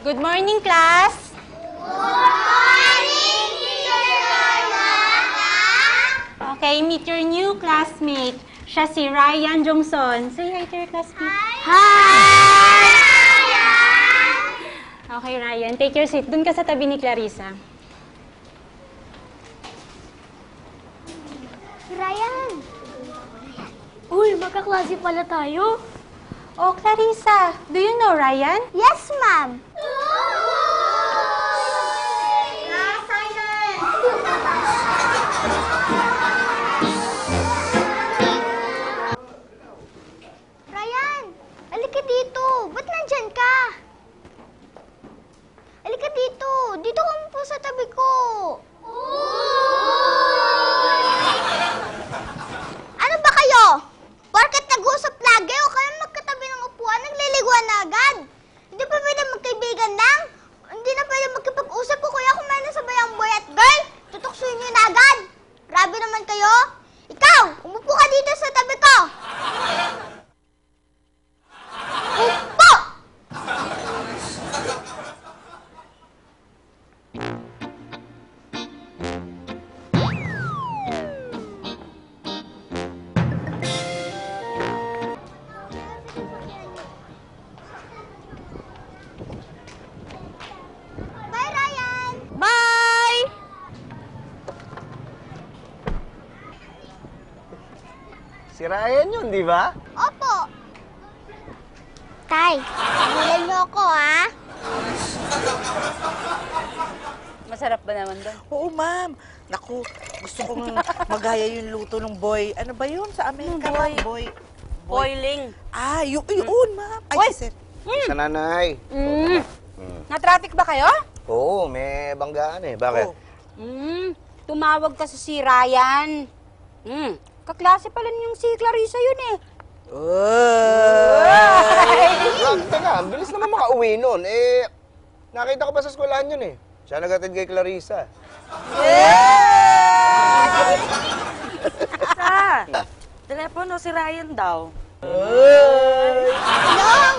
Good morning, class! Okay, meet your new classmate. Siya si Ryan Jongson. Say hi to your classmate. Hi! Okay, Ryan. Take your seat. Doon ka sa tabi ni Clarissa. Ryan! Uy, magkaklase pala tayo. Oh, Clarissa. Do you know Ryan? Yes, ma'am. Si Ryan yun, di ba? Opo. Tay, hulan niyo ako, ha? Masarap ba naman doon? Oo, ma'am. Naku, gusto kong magaya yung luto ng boy. Ano ba yun sa Amerika? boy? Boy. Boiling. Ah, yun, yun ma'am. Ay, sir. Sa nanay. Mm. Mm. Na-traffic ba kayo? Oo, may banggaan eh. Bakit? Oh. Mm. Tumawag kasi si Ryan. Mm. Kaklase pala niyong si Clarissa yun eh. Oh. Ah, teka, ang bilis naman makauwi nun. Eh, nakita ko pa sa eskwelahan yun eh. Siya nagatid kay Clarissa. Sa, telepono si Ryan daw. Long!